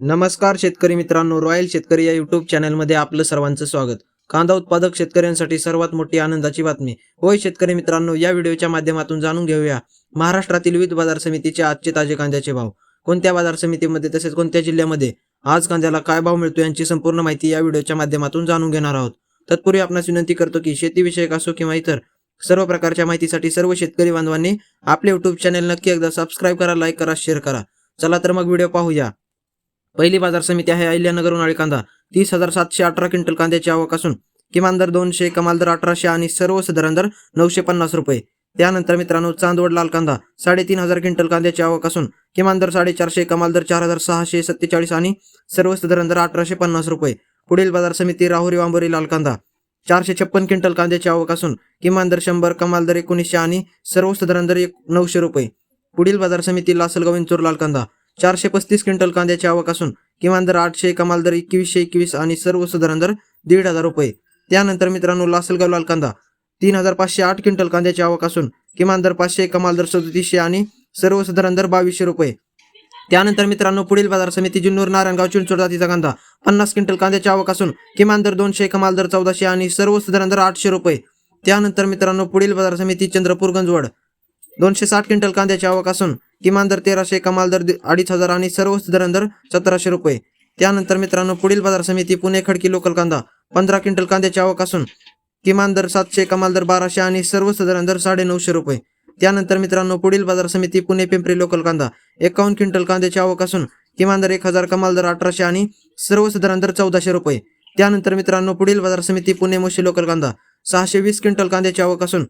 नमस्कार शेतकरी मित्रांनो रॉयल शेतकरी या युट्यूब चॅनलमध्ये आपलं सर्वांचं स्वागत. कांदा उत्पादक शेतकऱ्यांसाठी सर्वात मोठी आनंदाची बातमी. होय शेतकरी मित्रांनो या व्हिडिओच्या माध्यमातून जाणून घेऊया. महाराष्ट्रातील विविध बाजार समितीचे आजचे ताजे कांद्याचे भाव. कोणत्या बाजार समितीमध्ये तसेच कोणत्या जिल्ह्यामध्ये? आज कांद्याला काय भाव मिळतो यांची संपूर्ण माहिती या व्हिडिओच्या माध्यमातून जाणून घेणार आहोत. तत्पूर्वी आपणास विनंती करतो की शेतीविषयक असो किंवा इतर सर्व प्रकारच्या माहितीसाठी सर्व शेतकरी बांधवांनी आपले युट्यूब चॅनल नक्की एकदा सबस्क्राईब करा लाईक करा शेअर करा. चला तर मग व्हिडिओ पाहूया. पहिली बाजार समिती आहे अहिल्यानगर उन्हाळी कांदा. तीस हजार सातशे अठरा क्विंटल कांद्याची आवक असून किमान दर दोनशे कमाल दर अठराशे आणि सर्वसाधारण दर नऊशे पन्नास रुपये. त्यानंतर मित्रांनो चांदवड लाल कांदा साडेतीन हजार क्विंटल कांद्याची आवक असून किमान दर साडेचारशे कमाल दर चार हजार सहाशे सत्तेचाळीस आणि सर्वसाधारण दर अठराशे पन्नास रुपये. पुढील बाजार समिती राहुरी वांबोरी लाल कांदा चारशे छप्पन क्विंटल कांद्याची आवक असून किमान दर शंभर कमाल दर एकोणीसशे आणि सर्वसाधारण दर एक नऊशे रुपये. पुढील बाजार समिती लासलगाव इंचूर लाल कांदा चारशे पस्तीस क्विंटल कांद्याची आवक असून किमान दर आठशे कमाल दर एकवीसशे एकवीस आणि सर्वसाधारण दर दीड हजार रुपये. त्यानंतर मित्रांनो लासलगाव लाल कांदा तीन हजार पाचशे आठ क्विंटल कांद्याची आवक असून किमान दर पाचशे कमाल दर सदतीसशे आणि सर्वसाधारण दर बावीसशे रुपये. त्यानंतर मित्रांनो पुढील बाजार समिती जुन्नूर नारायणगाव चिंचोड जातीचा कांदा पन्नास क्विंटल कांद्याची आवक असून किमान दर दोनशे कमाल दर चौदाशे आणि सर्वसाधारण दर आठशे रुपये. त्यानंतर मित्रांनो पुढील बाजार समिती चंद्रपूर गंजवड दोनशे साठ क्विंटल कांद्याची आवक असून किमान दर तेराशे कमाल दर अडीच हजार आणि सर्वसाधारण दर सतराशे रुपये. त्यानंतर मित्रांनो पुढील बाजार समिती पुणे खडकी लोकल कांदा पंधरा क्विंटल कांद्याची आवक असून किमान दर सातशे कमाल दर बाराशे आणि सर्वसाधारण दर साडे नऊशे रुपये. त्यानंतर मित्रांनो पुढील बाजार समिती पुणे पिंपरी लोकल कांदा एकावन्न क्विंटल कांद्याची आवक असून किमान दर एक हजार कमाल दर अठराशे आणि सर्वसाधारण दर चौदाशे रुपये. त्यानंतर मित्रांनो पुढील बाजार समिती पुणे मोशी लोकल कांदा सहाशे वीस क्विंटल कांद्याची आवक असून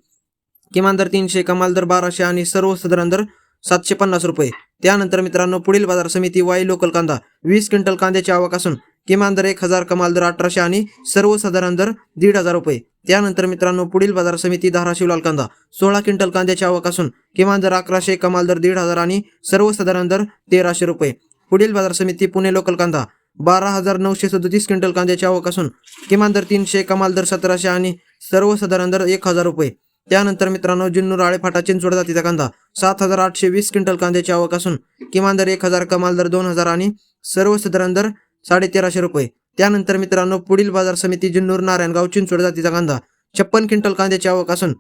किमान दर तीनशे कमाल दर बाराशे आणि सर्वसाधारण दर सातशे पन्नास रुपये. त्यानंतर मित्रांनो पुढील बाजार समिती वाई लोकल कांदा. वीस क्विंटल कांद्याची आवक असून किमान दर एक हजार कमाल दर अठराशे आणि सर्वसाधारण दर दीड हजार रुपये. त्यानंतर मित्रांनो पुढील बाजार समिती धाराशिव लाल कांदा. सोळा क्विंटल कांद्याची आवक असून किमान दर अकराशे कमाल दर दीड हजार आणि सर्वसाधारण दर तेराशे रुपये. पुढील बाजार समिती पुणे लोकल कांदा. बारा हजार नऊशे सदतीस क्विंटल कांद्याची आवक असून किमान दर तीनशे कमाल दर सतराशे आणि सर्वसाधारण दर एक हजार रुपये. त्यानंतर मित्रांनो जुन्नूर आळेफाटा चिंचवड जातीचा कांदा. सात हजार आठशे वीस क्विंटल कांद्याची आवक असून किमान दर एक हजार कमाल दर दोन हजार आणि सर्वसाधारण दर साडे तेराशे रुपये. त्यानंतर मित्रांनो पुढील बाजार समिती जिन्नूर नारायणगाव चिंचवड जातीचा कांदा. छप्पन क्विंटल कांद्याची आवक असून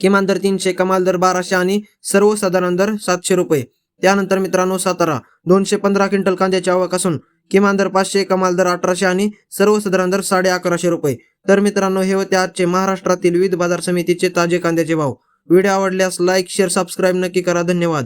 किमान दर तीनशे कमाल दर बाराशे आणि सर्वसाधारण दर सातशे रुपये. त्यानंतर मित्रांनो सातारा दोनशे पंधरा क्विंटल कांद्याची आवक असून किमान दर पाचशे कमाल दर अठराशे आणि सर्वसाधारण दर साडे अकराशे रुपये. तर मित्रांनो हे होते आजचे महाराष्ट्रातील विविध बाजार समितीचे ताजे कांद्याचे भाव. व्हिडिओ आवडल्यास लाईक शेअर सबस्क्राईब नक्की करा. धन्यवाद.